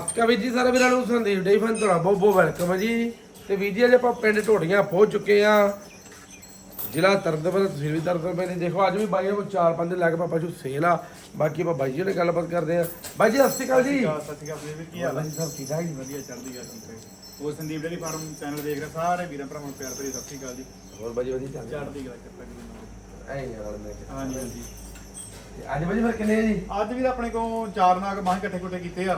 ਸਤਿਕਾਰ ਵੀਰ ਜੀ ਸਾਰੇ ਵੀਰਾਂ ਨੂੰ ਸੰਦੀਪ ਡੇ ਫਨ ਤੁਹਾਡਾ ਬਹੁਤ ਬਹੁਤ ਵੈਲਕਮ ਹੈ ਜੀ। ਤੇ ਵੀਰ ਜੀ ਅੱਜ ਆਪਾਂ ਪਿੰਡ ਢੋੜੀਆਂ ਪਹੁੰਚ ਚੁੱਕੇ ਆ ਜ਼ਿਲ੍ਹਾ ਤਰਨਤਾਰਨ ਤਹਿਸੀਲ ਵੀ ਤਰਨਤਾਰਨ ਨੇ ਦੇਖੋ ਅੱਜ ਵੀ ਬਾਈਆਂ ਕੋਲ ਚਾਰ ਪੰਜ ਲੈ ਕੇ ਪਾਪਾ ਜੀ ਸੇਲ ਆ। ਬਾਕੀ ਆਪਾਂ ਬਾਈ ਜੀ ਨਾਲ ਗੱਲਬਾਤ ਕਰਦੇ ਆ ਬਾਈ ਜੀ ਸਤਿ ਸ਼੍ਰੀ ਅਕਾਲ ਜੀ। ਸਤਿ ਸ਼੍ਰੀ ਅਕਾਲ ਵੀਰ ਕੀ ਹਾਲ ਹੈ ਜੀ ਸਭ ਠੀਕ ਠਾਕ ਜੀ? ਵਧੀਆ ਗੱਲ ਠੀਕ ਹੈ ਉਹ ਸੰਦੀਪ ਡੇਰੀ ਫਾਰਮ ਚੈਨਲ ਦੇਖ ਰਹੇ ਸਾਰੇ ਵੀਰਾਂ ਭਰਾਵਾਂ ਨੂੰ ਪਿਆਰ ਭਰੀ ਸਤਿ ਸ਼੍ਰੀ ਅਕਾਲ ਜੀ। ਹੋਰ ਬਾਈ ਜੀ ਵਧੀਆ ਚੱਲ ਚੜ੍ਹਦੀ ਗੱਲ ਕਿਰਪਾ ਕਰੀ ਐਂ ਯਾਰ ਮੈਂ ਕਿਹਾ। ਹਾਂਜੀ ਹਾਂਜੀ। ਤੇ ਅੱਜ ਬਾਈ ਜੀ ਫਿਰ ਕਿੰਨੇ ਆ ਜੀ? ਅੱਜ ਵੀ ਆਪਣੇ ਕੋਲ ਚਾਰ ਨਾਗ ਮਾਹ ਇਕੱਠੇ ਕੁੱਟੇ ਕੀਤੇ ਆ।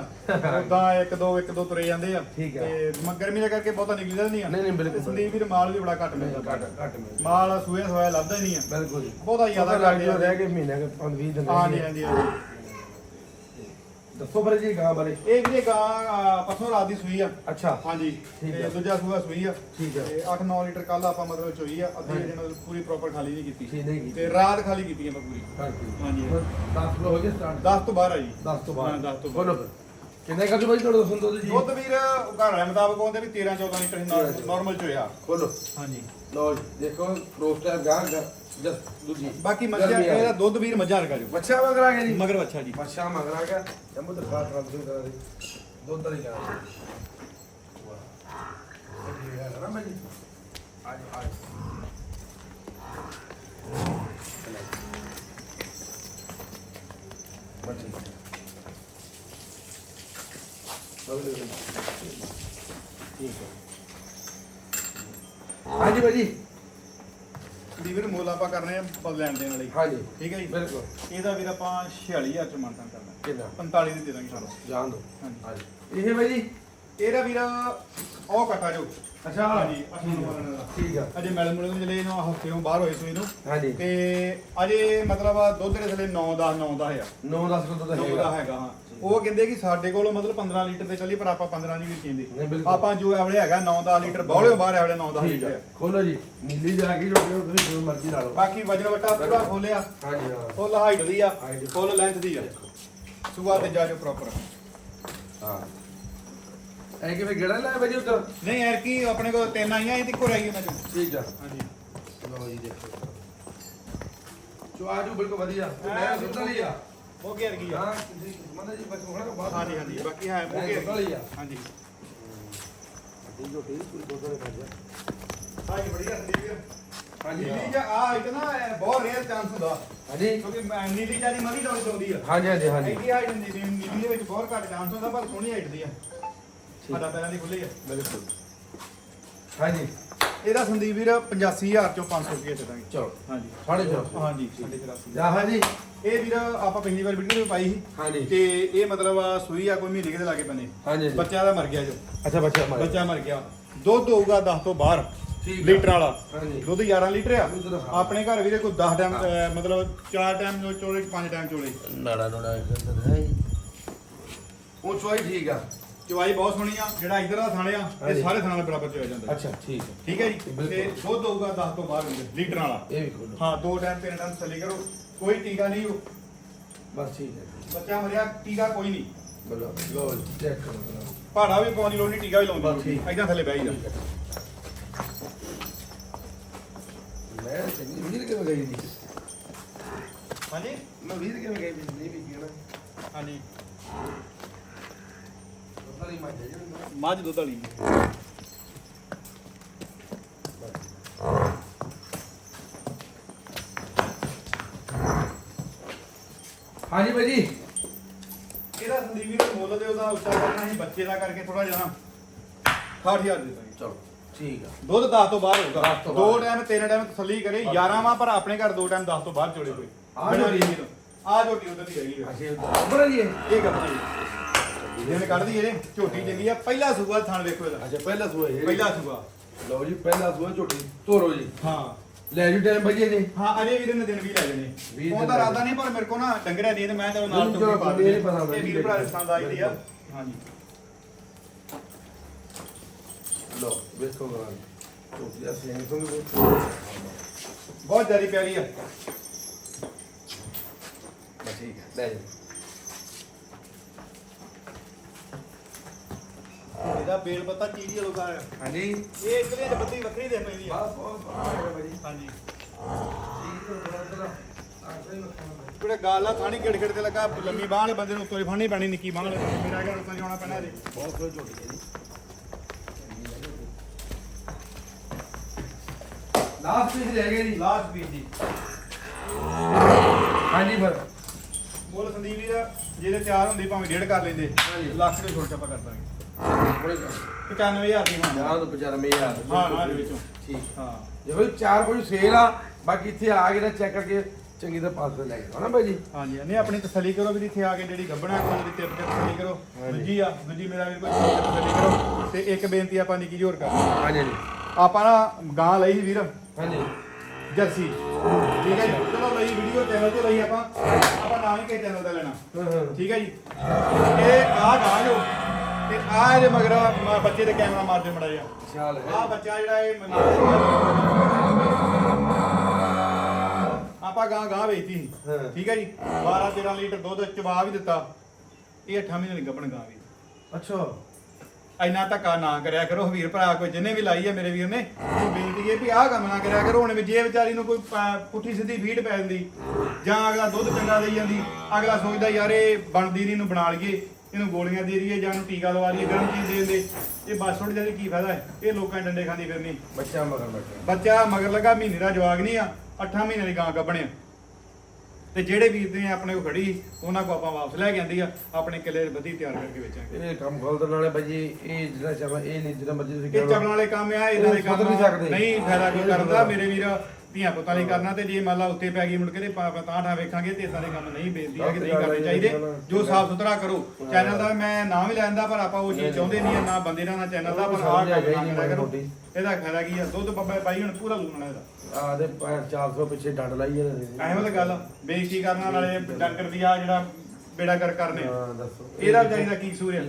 ਉਦਾਂ ਇੱਕ ਦੋ ਇੱਕ ਦੋ ਤੁਰੇ ਜਾਂਦੇ ਆ। ਠੀਕ ਆ। ਤੇ ਮ- ਗਰਮੀ ਦਾ ਕਰਕੇ ਬਹੁਤਾ ਨਿਕਲਦਾ ਨਹੀਂ ਆ ਨਹੀਂ, ਨਹੀਂ, ਬਿਲਕੁਲ। ਤੇ ਸੰਦੀਪ ਵੀਰ ਮਾਲ ਵੀ ਬੜਾ ਘੱਟ ਮਿਲਦਾ। ਘੱਟ ਘੱਟ ਮਿਲ ਮਾਲ ਸੂਏ ਸਵਾਇਆ ਲੱਭਦਾ ਹੀ ਨਹੀਂ ਆ। ਬਿਲਕੁਲ ਜੀ। ਬਹੁਤਾ ਜ਼ਿਆਦਾ ਲੱਗ ਘੱਟ ਆ। ਰਹਿ ਕੇ ਮਹੀਨਾ ਕੇ 20 ਦਿਨ ਹਾਂਜੀ ਗਏ। ਹਾਂਜੀ ਹਾਂਜੀ। ਦੱਸੋ ਫਿਰ ਜੀ ਗਾਂ ਬਾਰੇ। ਇਹ ਵੀਰੇ ਗਾਂ ਆ, ਪਰਸੋਂ ਰਾਤ ਦੀ ਸੂਈ ਆ। ਅੱਛਾ। ਹਾਂਜੀ। ਠੀਕ ਤੇ ਆ। ਦੂਜਾ ਸੂਆ ਸੂਈ ਆ। ਠੀਕ ਆ। ਤੇ 8-9 ਲੀਟਰ ਕੱਲ ਆਪਾਂ ਮਤਲਬ ਚੋਈ ਆ। ਅੱਧੀ ਜਿਹੜੇ ਮਤਲਬ ਪੂਰੀ ਪ੍ਰੋਪਰ ਖਾਲੀ ਨਹੀਂ ਕੀਤੀ। ਠੀਕ ਨਹੀਂ ਕੀਤੀ ਤੇ ਰਾਤ ਖਾਲੀ ਕੀਤੀ ਆਪਾਂ ਪੂਰੀ। ਹਾਂਜੀ। ਹਾਂਜੀ। 10 ਕਿਲੋ ਹੋ ਗਏ ਸਟਾਰਟ 10 ਤੋਂ ਬਾਹਰ ਆ ਜੀ। 10 ਤੋਂ ਬਾਅਦ ਹਾਂ, ਦਸ ਤੋਂ ਬਾਅਦ। ਬੋਲੋ ਫਿਰ। ਕਿੰਨੇ ਕਰ ਬਾਈ ਤੁਹਾਡਾ ਦੱਸਣ ਦੋ ਜੀ? ਦੁੱਧ ਵੀਰ ਘਰ ਵਾਲੇ ਮੁਤਾਬਕ ਆਉਂਦੇ ਵੀ 13-14 ਲੀਟਰ ਨਾਰਮਲ ਚੋਇਆ। ਬੋਲੋ ਹਾਂਜੀ। ਲੋ ਜੀ, ਦੇਖੋ ਰੋਸਟਰ ਗਾਂ ਗਾਂ ਜਸ ਦੂਜੀ। ਬਾਕੀ ਮੱਝਾਂ ਗਰਮੀ ਆ। ਇਹਦਾ ਦੁੱਧ ਵੀਰ ਮੱਝਾਂ ਰਗਾ ਜੋ। ਬੱਚਾ ਮਗਰਾ ਗਿਆ ਜੀ। ਮਗਰ ਬੱਚਾ ਜੀ। ਬੱਚਾ ਮਗਰਾ ਗਿਆ। ਜੰਮੂ ਤੇ ਖਾਸ ਰੱਬ ਦੇ ਕਰਾ ਦੇ। ਦੁੱਧ ਵਾਲੀ ਗਾਂ ਵਾਹ। ਇਹ ਹੈ ਜੀ ਅੱਜ ਅੱਜ ਬੱਚੀ ਬਗਲੇ ਠੀਕ ਹੈ ਹਾਂਜੀ ਭਾਜੀ। ਵੀਰ ਮੁੱਲ ਆਪਾਂ ਕਰਨੇ ਆ ਬਲ ਲੈਣ ਦੇਣ ਵਾਲੀ। ਹਾਂਜੀ। ਠੀਕ ਹੈ ਜੀ? ਬਿਲਕੁਲ। ਇਹਦਾ ਵੀਰ ਆਪਾਂ 46000 ਚ ਮੰਨਤਾਂ ਕਰਨਾ। ਕਿੰਨਾ? 45 ਦੀ ਦੇ ਦਾਂਗੇ ਸਾਨੂੰ ਜਾਣ ਦੋ। ਹਾਂਜੀ। ਹਾਂਜੀ। ਇਹ ਭਾਜੀ? ਇਹਦਾ ਵੀਰ ਉਹ ਕੱਟਾ ਜੋ। ਅੱਛਾ। ਹਾਂਜੀ ਠੀਕ ਆ। ਅਜੇ ਮੈਲ ਮੁਲੇ ਜਿਹੜੇ ਇਹਨੂੰ ਹਫਤੇੋਂ ਬਾਹਰ ਹੋਏ ਸੂਈ ਨੂੰ। ਹਾਂਜੀ। ਤੇ ਅਜੇ ਮਤਲਬ ਦੁੱਧ ਦੇ ਥਲੇ 9 10 9 ਦਾ ਆ 9 10 ਕਿਲੋ ਤਾਂ 9 ਦਾ ਹੈਗਾ ਹਾਂ। ਉਹ ਕਹਿੰਦੇ ਕਿ ਸਾਡੇ ਕੋਲ ਮਤਲਬ 15 ਲੀਟਰ ਤੇ ਚੱਲੀ ਪਰ ਆਪਾਂ 15 ਨਹੀਂ ਵੀ ਨਹੀਂ, ਕਹਿੰਦੇ ਬਿਲਕੁਲ। ਆਪਾਂ ਜੋ ਐਵਲੇ ਹੈਗਾ 9-10 ਲੀਟਰ ਬੌਲੇ ਬਾਹਰ ਐਵਲੇ 9-10 ਠੀਕ ਲੀਟਰ। ਆ। ਖੋਲੋ ਜੀ। ਨੀਲੀ ਜਾ ਕੇ ਜੋ ਤੁਸੀਂ ਜੋ ਮਰਜ਼ੀ ਲਾ ਲਓ। ਬਾਕੀ ਵਜਨ ਵਟਾ ਪੂਰਾ ਖੋਲਿਆ। ਹਾਂਜੀ ਹਾਂ। ਫੁੱਲ ਹਾਈਟ ਦੀ ਆ Height। ਫੁੱਲ ਲੈਂਥ ਦੀ ਆ। ਸੁਆ ਤੇ ਜਾ ਜੋ ਪ੍ਰੋਪਰ ਹਾਂ। ਐ ਕਿਵੇਂ ਗੇੜਾ ਲਾਇਆ ਭਾਜੀ ਉੱਧਰ? ਨਹੀਂ ਯਾਰ ਕੀ ਆਪਣੇ ਕੋਲ ਤਿੰਨ ਆਈਆਂ ਇਹ ਤੇ ਕੋ ਰਹਿ ਗਈ ਉਹਨਾਂ ਚੋਂ। ਠੀਕ ਆ। ਹਾਂਜੀ। ਲਓ ਜੀ ਦੇਖੋ। ਚੋ ਆਜੂ ਬਿਲਕੁਲ ਵਧੀਆ। ਤੇ ਮੈਂ ਸੁਣਦਾ ਲਈ ਆ। ਘੇਰ ਗਈ ਆ। ਹਾਂ ਤੁਸੀਂ ਮੰਨ ਜੀ ਬਸ ਹੋਣਾ ਬਾਅਦ ਹਾਂਜੀ ਹਾਂਜੀ ਬਾਕੀ ਹੈ ਉਹ ਮੈਂ ਘੇਰ ਸੁਣਦਾ ਲਈ ਗਈ ਆ। ਹਾਂਜੀ। ਠੀਕ ਜੋ ਠੀਕ ਕੋਈ ਦੋ ਦੋ ਖਾ ਜਾ ਹਾਂਜੀ ਬੜੀਆ ਸੰਦੀਪ ਵੀਰ ਹਾਂਜੀ। ਨੀਲੀ ਜਾਂ ਆ ਇਤਨਾ ਬਹੁਤ ਰੇਅਰ ਚਾਂਸ ਹੁੰਦਾ। ਹਾਂਜੀ। ਕਿਉਂਕਿ ਮੈਂ- ਨੀਲੀ ਜਿਆਦੀ ਮਦੀ ਡਾਉਣ ਚਾਹੁੰਦੀ ਆ। ਹਾਂਜੀ ਹਾਂਜੀ ਹਾਂਜੀ। ਐਡੀ ਹਾਈਟ ਹੁੰਦੀ ਸੀ ਨੀਲੀ ਦੇ ਵਿੱਚ ਬਹੁਤ ਘੱਟ ਚਾਂਸ ਹੁੰਦਾ ਪਰ ਸੋਹਣੀ ਹਾਈਟ ਦੀ ਆ। ਸਾਡਾ ਪਹਿਲਾਂ ਦੀ ਖੁੱਲੀ ਆ। ਬਿਲਕੁਲ। ਹਾਂਜੀ। ਇਹਦਾ ਸੰਦੀਪ ਵੀਰ 85000 ਚੋਂ 500 ਰੁਪਏ ਦੇ ਦਾਂਗੇ। ਚਲੋ ਹਾਂਜੀ। ਸਾਢੇ ਚਾਰ ਸੌ। ਹਾਂਜੀ ਸਾਢੇ ਚਾਰ ਸੌ। ਜਾ। ਹਾਂਜੀ ਇਹ ਵੀਰ ਆਪਾਂ ਪਿਛਲੀ ਵਾਰ ਵੀਡੀਓ ਵੀ ਪਾਈ ਸੀ। ਹਾਂਜੀ। ਤੇ ਇਹ ਮਤਲਬ ਆ ਸੂਈ ਆ ਕੋਈ ਮਹੀਨੇ ਕਿਤੇ ਲਾਗੇ ਬਨੇ ਹਾਂਜੀ। ਬੱਚਾ ਦਾ ਮਰ ਗਿਆ ਜੋ। ਅੱਛਾ ਬੱਚਾ ਮਾਰ ਬੱਚਾ ਮਰ ਗਿਆ। ਦੁੱਧ ਹੋਊਗਾ 10 ਤੋਂ ਬਾਹਰ। ਠੀਕ ਆ। ਲੀਟਰ ਵਾਲਾ। ਹਾਂਜੀ। ਦੁੱਧ 11 ਲੀਟਰ ਆ। ਦੁੱਧ ਦਾ। ਆਪਣੇ ਘਰ ਵੀਰੇ ਕੋਈ 10 ਟਾਈਮ ਅਹ, ਮਤਲਬ 4 ਟਾਈਮ ਜੋ ਚੋਲੇ 5 ਟਾਈਮ ਚੋਲੇ। ਨਾੜਾ ਨੋੜਾ ਹੈ ਉਹ ਚੋਈ ਠੀਕ ਆ। ਚਵਾਈ ਬਹੁਤ ਸੋਹਣੀ ਆ ਜਿਹੜਾ ਇਧਰ ਦਾ ਥਾਣੇ ਆ ਹਾਂਜੀ। ਇਹ ਸਾਰੇ ਥਾਣੇ ਨਾਲ ਬਰਾਬਰ ਚੋਇਆ ਜਾਂਦਾ। ਅੱਛਾ ਠੀਕ ਹੈ। ਠੀਕ ਹੈ ਜੀ? ਬਿਲਕੁਲ। ਤੇ ਦੁੱਧ ਹੋਊਗਾ 10 ਤੋਂ ਬਾਹਰ ਲੀਟਰ ਵਾਲਾ। ਇਹ ਵੀ ਖੋਲੋ। ਹਾਂ ਦੋ ਟਾਈਮ ਤਿੰਨ ਟਾਈਮ ਥੱਲੇ ਕਰੋ। ਕੋਈ ਟੀਕਾ ਨਹੀਂ। ਬਸ ਠੀਕ ਹੈ। ਬੱਚਾ ਮਰਿਆ ਟੀਕਾ ਕੋਈ ਨਹੀਂ। ਬੋਲੋ ਲੋ ਚੈੱਕ ਕਰੋ। ਭਾੜਾ ਵੀ ਪਾਉਣ ਦੀ ਲੋੜ ਨਹੀਂ ਟੀਕਾ ਵੀ ਬਸ ਲਾਉਂਦੀ ਠੀਕ। ਐਦਾਂ ਥੱਲੇ ਬਹਿ ਜਾ ਮੈਂ ਚੰਗੀ ਵੀਰ ਕਿਵੇਂ ਗਈ ਜੀ ਹਾਂਜੀ? ਮੈਂ ਵੀਰ ਕਿਵੇਂ ਗਈ ਜੀ ਨਹੀਂ ਵੀ ਗਿਆ ਹਾਂਜੀ। ਜੀ ਮੱਝ ਦੁੱਧ ਵਾਲੀ। ਹਾਂਜੀ ਭਾਈ ਜੀ। ਇਹਦਾ ਸੰਦੀਪ ਵੀਰ ਮੁੱਲ ਦੇ ਉਹਦਾ ਉੱਚਾ ਕਰਨਾ ਸੀ ਬੱਚੇ ਦਾ ਕਰਕੇ ਥੋੜਾ ਜਿਹਾ 60000 ਦੇ ਦਾਂਗੇ। ਚਲੋ ਠੀਕ ਆ। ਦੁੱਧ 10 ਤੋਂ ਬਾਹਰ ਹੋਊਗਾ। ਦਸ ਤੋਂ ਦੋ ਬਾਹਰ। ਟਾਈਮ ਤਿੰਨ ਟਾਈਮ ਤਸੱਲੀ ਕਰੇ 11 ਵਾ ਪਰ ਆਪਣੇ ਘਰ ਦੋ ਟਾਈਮ 10 ਤੋਂ ਬਾਹਰ ਚੋਲੇ ਕੋਈ ਆਹ ਬਿਨਾਂ ਤੋਂ। ਆਹ ਉਧਰ ਦੀ ਹੈਗੀ ਆ। ਅੱਛਾ ਬੜਾ ਜੀ ਇਹ? ਇਹ ਜੀ। ਜਿਹਨੇ ਕੱਢਦੀ ਇਹਨੇ ਝੋਟੀ ਚੰਗੀ ਆ। ਪਹਿਲਾ ਸੂਆ ਥਣ ਵੇਖੋ ਇਹਦਾ। ਅੱਛਾ ਪਹਿਲਾ ਸੂਆ ਇਹ। ਪਹਿਲਾ ਸੂਆ। ਲਓ ਜੀ ਪਹਿਲਾ ਸੂਆ ਝੋਟੀ। ਤੋਰੋ ਜੀ। ਹਾਂ। ਲੈ ਜੀ ਟਾਈਮ ਭਾਈ ਜੀ ਹਾਂ ਅਜੇ ਵੀਰੇ ਨੇ ਦਿਨ ਵੀ ਲੈ ਜਾਣੇ। ਵੀਹ ਉਹ ਤਾਂ ਲੈ ਰਾਦਾ ਨਹੀਂ ਪਰ ਮੇਰੇ ਕੋ ਨਾ ਡੰਗਰਿਆ ਨਹੀਂ ਤੇ ਮੈਂ ਤਾਂ ਨਾਲ ਨਹੀਂ, ਤੋਂ ਚਲੋ, ਇਹ ਪਤਾ ਇਹ ਵੀਰ ਭਰਾ ਸੰਦ ਆਈ ਦੀ ਆ। ਹਾਂਜੀ। ਲਓ ਵੇਖੋ ਗਾਂ ਝੋਟੀ ਦਾ ਸੇਮ ਤੋਂ ਵੀ ਬਹੁਤ ਬਹੁਤ ਜ਼ਿਆਦਾ ਪਿਆਰੀ ਆ। ਬਸ ਠੀਕ ਹੈ ਲੈ ਜੀ। ਇਹਦਾ ਬੇਲ ਪੱਤਾ ਚੀਜ਼ ਹੀ ਲੋਕਾਂ ਆ ਹਾਂਜੀ। ਇਹ ਇੱਕ ਦੇ ਬੱਤੀ ਵੱਖਰੀ ਦੇ ਪੈਂਦੀ ਆ ਬਹੁਤ ਬਹੁਤ ਭਾਈ ਜੀ। ਹਾਂਜੀ। ਠੀਕ ਹੈ ਬੜਾ ਮੱਖਣ ਕਿਹੜੇ ਗਾਲ ਥਾਣੀ ਕਿੜ ਕਿੜ ਤੇ ਲੱਗਾ ਲੰਮੀ ਬਾਹ ਵਾਲੇ ਬੰਦੇ ਨੂੰ ਉੱਤੋਂ ਹੀ ਫੜਨੀ ਪੈਣੀ ਨਿੱਕੀ ਬਾਹ ਵਾਲੇ ਮੇਰਾ ਘਰ ਉੱਤੋਂ ਜਾਣਾ ਪੈਣਾ ਇਹਦੇ ਬਹੁਤ ਸੋਹਣੀ ਝੋਟੀ ਹੈ ਜੀ। ਲਾਸਟ ਪੀਸ ਰਹਿ ਗਏ ਜੀ। ਲਾਸਟ ਪੀਸ ਦੀ ਹਾਂਜੀ ਫਿਰ ਮੁੱਲ ਸੰਦੀਪ ਵੀਰ ਜਿਹਦੇ ਤਿਆਰ ਹੁੰਦੀ ਭਾਵੇਂ ਡੇਢ ਕਰ ਲੈਂਦੇ। ਹਾਂਜੀ। ਲੱਖ ਦੇ ਛੋਟ ਚੱਪਾ ਕਰ ਦਾਂਗੇ। 95000 ਦੀ ਹਾਂ ਜਾਂ ਤੋਂ 95000 ਹਾਂ ਹਾਂ ਦੇ ਵਿੱਚੋਂ। ਠੀਕ। ਹਾਂ। ਦੇਖੋ ਜੀ ਚਾਰ ਕੋਈ ਸੇਲ ਆ ਬਾਕੀ ਇੱਥੇ ਆ ਕੇ ਨਾ ਚੈੱਕ ਕਰਕੇ ਚੰਗੀ ਤਰ੍ਹਾਂ ਪਾਸ ਲੈ ਕੇ ਹਨਾ ਭਾਈ ਜੀ? ਹਾਂਜੀ ਨਹੀਂ ਆਪਣੀ ਤਸੱਲੀ ਕਰੋ ਵੀ ਇੱਥੇ ਆ ਕੇ ਜਿਹੜੀ ਗੱਬਣਾ ਕੋਈ ਦੀ ਤੇ ਤਸੱਲੀ ਕਰੋ। ਦੂਜੀ ਆ ਦੂਜੀ ਮੇਰਾ ਵੀ ਕੋਈ ਤਸੱਲੀ ਕਰੋ। ਤੇ ਇੱਕ ਬੇਨਤੀ ਆਪਾਂ ਨਿੱਕੀ ਹੋਰ ਕਰ ਹਾਂਜੀ ਹਾਂਜੀ। ਆਪਾਂ ਨਾ ਗਾਂ ਲਈ ਵੀਰ। ਹਾਂਜੀ। ਜਰਸੀ। ਠੀਕ ਹੈ ਜੀ? ਚਲੋ ਲਈ ਵੀਡੀਓ ਚੈਨਲ ਤੇ ਲਈ ਆਪਾਂ। ਆਪਾਂ ਨਾਮ ਹੀ ਕਿਸੇ ਚੈਨਲ ਦਾ ਲੈਣਾ। ਠੀਕ ਹੈ ਜੀ? ਇਹ ਆ ਗਾਂ ਜੋ ਤੇ ਆ ਇਹਦੇ ਮਗਰ ਮ- ਬੱਚੇ ਦੇ ਕੈਮਰਾ ਮਾਰਦੇ ਮੜਾ ਜਾ ਚਾਲ। ਹੈ ਆ ਬੱਚਾ ਜਿਹੜਾ ਇਹ ਮੈਨੂੰ ਆਪਾਂ ਗਾਂ ਗਾਂ ਵੇਚਤੀ ਸੀ। ਹਾਂ। ਠੀਕ ਹੈ ਜੀ? 12 13 ਲੀਟਰ ਦੁੱਧ ਚਵਾ ਵੀ ਦਿੱਤਾ। ਇਹ 8 ਮਹੀਨੇ ਦੀ ਗੱਭਣ ਗਾਂ ਵੀ। ਅੱਛਾ। ਇੰਨਾ ਧੱਕਾ ਨਾ ਕਰਿਆ ਕਰੋ ਵੀਰ ਭਰਾ ਕੋਈ ਜਿਹਨੇ ਵੀ ਲਾਈ ਹੈ ਮੇਰੇ ਵੀਰ ਨੇ ਉਹ ਬੇਨਤੀ ਹੈ ਵੀ ਆਹ ਕੰਮ ਨਾ ਕਰਿਆ ਕਰੋ। ਹੁਣ ਵੀ ਜੇ ਵਿਚਾਰੀ ਨੂੰ ਕੋਈ ਪ- ਪੁੱਠੀ ਸਿੱਧੀ ਫੀਡ ਪੈ ਜਾਂਦੀ ਜਾਂ ਅਗਲਾ ਦੁੱਧ ਚੰਗਾ ਦੇਈ ਜਾਂਦੀ ਅਗਲਾ ਸੋਚਦਾ ਯਾਰ ਇਹ ਬਣਦੀ ਨਹੀਂ ਇਹਨੂੰ ਬਣਾ ਲਈਏ। ਇਹਨੂੰ ਗੋਲੀਆਂ ਦੇ ਦਈਏ ਜਾਂ ਇਹਨੂੰ ਟੀਕਾ ਲਵਾ ਲਈਏ ਗਰਮ ਚੀਜ਼ ਦੇ ਦਿੰਦੇ। ਇਹ ਬਸ ਥੋੜੀ ਜਿਹੀ ਕੀ ਫਾਇਦਾ ਹੈ? ਇਹ ਲੋਕਾਂ ਦੇ ਡੰਡੇ ਖਾਂਦੀ ਫਿਰਨੀ। ਬੱਚਾ ਮਗਰ ਬੱਚਾ ਬੱਚਾ ਮਗਰ ਲੱਗਾ ਮਹੀਨੇ ਦਾ ਜਵਾਗ ਨਹੀਂ ਆ 8 ਮਹੀਨੇ ਦੀ ਗਾਂ ਗੱਭਣਿਆ ਤੇ ਜਿਹੜੇ ਵੀਰ ਨੇ ਆਪਣੇ ਕੋ ਖੜੀ ਉਹਨਾਂ ਕੋ ਆਪਾਂ ਵਾਪਸ ਲੈ ਕੇ ਆਂਦੀ ਆ ਆਪਣੇ ਕਿੱਲੇ ਵਧੀ ਤਿਆਰ ਕਰਕੇ ਵੇਚਾਂਗੇ। ਇਹ ਕੰਮ ਖੋਲਣ ਨਾਲੇ ਭਾਈ ਜੀ ਇਹ ਜਿਹੜਾ ਚਾਹਾਂ ਇਹ ਨਹੀਂ ਜਿਹੜਾ ਮਰਜ਼ੀ ਤੁਸੀਂ ਇਹ ਚਬਣ ਵਾਲੇ ਕੰਮ ਆ ਇਹਨਾਂ ਦੇ ਕੰਮ। ਨਹੀਂ ਫਾਇਦਾ ਕੋਈ ਕਰਦਾ ਮੇਰੇ ਵੀਰ। ਧੀਆਂ ਪੁੱਤਾਂ ਲਈ ਕਰਨਾ ਤੇ ਜੇ ਮੰਨ ਲਾ ਉੱਤੇ ਪੈ ਗਈ ਮੁੜ ਕੇ ਤੇ ਤਾਂ ਠਾ ਵੇਖਾਂਗੇ ਤੇ ਦੇ ਕੰਮ ਨਹੀਂ ਬੇਨਤੀ ਹੈ ਕਿ ਨਹੀਂ ਕਰਨੇ ਚਾਹੀਦੇ। ਜੋ ਸਾਫ਼ ਸੁਥਰਾ ਕਰੋ। ਚੈਨਲ ਦਾ ਮੈਂ ਨਾਮ ਹੀ ਲੈਂਦਾ ਪਰ ਆਪਾਂ ਉਹ ਚੀਜ਼ ਚਾਹੁੰਦੇ ਨਹੀਂ ਨਾ ਬੰਦੇ ਦਾ ਨਾ ਚੈਨਲ ਦਾ ਪਰ ਆਹ ਕੰਮ ਨਾ ਕਰਿਆ ਕਰੋ। ਇਹਦਾ ਫਾਇਦਾ ਕੀ ਆ? ਦੁੱਧ ਬੱਬਾ ਬਾਈ ਹੁਣ ਪੂਰਾ ਲੂਣਾ ਇਹਦਾ। ਆ ਦੇ 400 ਪਿੱਛੇ ਡੰਡ ਲਾਈ ਨੇ। ਐਵੇਂ ਤਾਂ ਗੱਲ ਬੇਇੱਜ਼ਤੀ ਕਰਨ ਵਾਲੇ ਡੰਗਰ ਦੀ ਆ ਜਿਹੜਾ ਬੇੜਾ ਕਰ ਕਰਨੇ। ਹਾਂ ਦੱਸੋ। ਇਹਦਾ ਵਿਚਾਰੀ ਦਾ ਕੀ ਕਸੂਰ ਆ?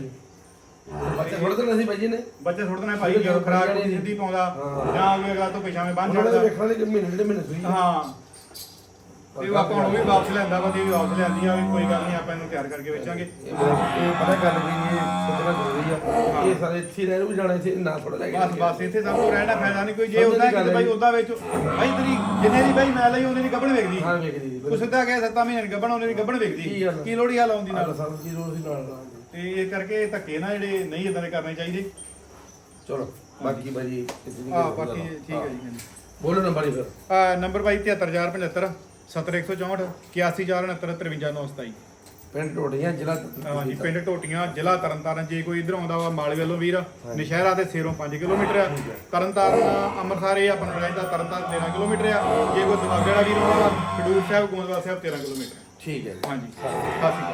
ਬੱਚੇ ਥੋੜੇ ਦਿਨ ਅਸੀਂ ਭਾਈ ਜੀ ਨੇ। ਬੱਚੇ ਥੋੜਾ ਦਿਨ ਭਾਈ ਜਦੋਂ ਖਰਾਕ ਸਿੱਧੀ ਪਾਉਂਦਾ। ਜਾਂ ਅਗਲਾ ਤੋਂ ਪਿਛਾਵੇਂ ਬੰਨ ਉਹਨਾਂ ਦੇ ਛੱਡਦਾ। ਵੇਖਣ ਦੇ ਮਹੀਨੇ ਜਿਹੜੇ ਮਹੀਨੇ ਸੂਈ ਹਾਂ। ਤੇ ਉਹ ਆਪਾਂ ਹੁਣ ਵੀ ਵਾਪਸ ਲੈਂਦਾ ਵਾ ਤੇ ਵੀ ਵਾਪਸ ਲੈਂਦੀ ਆ ਵੀ ਕੋਈ ਗੱਲ ਨਹੀਂ ਆਪਾਂ ਇਹਨੂੰ ਤਿਆਰ ਕਰਕੇ ਵੇਚਾਂਗੇ। ਇਹ ਪਤਾ ਗੱਲ ਵੀ ਇਹ ਸੋਚਣਾ ਜ਼ਰੂਰੀ ਆ। ਇਹ ਸਾਰੇ ਇੱਥੇ ਰਹਿਣ ਵੀ ਜਾਣਾ ਇੱਥੇ ਨਾ ਥੋੜਾ ਲੈ ਕੇ। ਬਸ ਬਸ ਇੱਥੇ ਸਭ ਤੋਂ ਰਹਿਣਾ ਫਾਇਦਾ ਨਹੀਂ ਕੋਈ। ਜੇ ਸਮਝ ਉਹਦਾ ਦੀ ਗੱਲ ਕਿ ਹੈ ਬਾਈ ਜੀ। ਉਹਦਾ ਵਿੱਚ। ਬਾਈ ਤੇਰੀ ਜਿੰਨੇ ਦੀ ਬਾਈ ਮੈਂ ਲਈ ਉਹਨੇ ਦੀ ਗੱਬਣ ਵੇਖਦੀ। ਹਾਂ ਵੇਖਦੀ ਉਹ ਸਿੱਧਾ ਗਿਆ ਸੱਤਾਂ ਮਹੀਨੇ ਦੀ ਗੱਬਣ ਉਹਨੇ ਦੀ ਗੱਬਣ ਵੇਖਦੀ। ਆ? ਕੀ ਲੋੜੀ ਹਾਲ ਆਉਂਦੀ ਨਾਲ? ਸਾਨੂੰ ਕੀ ਰੋਜ਼ ਨਾਲ ਨਾਲ ਤੇ ਇਹ ਕਰਕੇ ਧੱਕੇ ਨਾ ਜਿਹੜੇ ਨਹੀਂ ਇਦਾਂ ਦੇ ਕਰਨੇ ਚਾਹੀਦੇ। ਚਲੋ ਬਾਕੀ ਭਾਜੀ ਆ ਬਾਕੀ ਠੀਕ ਹੈ ਜੀ। ਬੋਲੋ ਨੰਬਰ ਹੀ ਫਿਰ। ਆ ਨੰਬਰ ਬਾਈ 73475 70164 81469 53927 ਪਿੰਡ ਟੋਟੀਆਂ ਜ਼ਿਲ੍ਹਾ ਹਾਂਜੀ ਪਿੰਡ ਟੋਟੀਆਂ ਜ਼ਿਲ੍ਹਾ ਤਰਨਤਾਰਨ ਜੇ ਕੋਈ ਇਧਰ ਆਉਂਦਾ ਵਾ ਮਾਲਵੇ ਵੱਲੋਂ ਵੀਰ ਨਸ਼ਹਿਰਾ ਤੇ ਸੇਰੋਂ 5 ਕਿਲੋਮੀਟਰ ਆ। ਤਰਨਤਾਰਨ ਅੰਮ੍ਰਿਤਸਰ ਇਹ ਆਪਣਾ ਰਹਿੰਦਾ ਤਰਨਤਾਰਨ 13 ਕਿਲੋਮੀਟਰ ਆ। ਜੇ ਕੋਈ ਵਾਲਾ ਵੀਰ ਆਉਂਦਾ ਵਾ ਖਡੂਰ ਸਾਹਿਬ ਗੋਂਦਵਾਲ ਸਾਹਿਬ 13 ਕਿਲੋਮੀਟਰ ਠੀਕ ਹੈ ਹਾਂਜੀ। ਸਤਿ ਸ਼੍ਰੀ ਅਕਾਲ।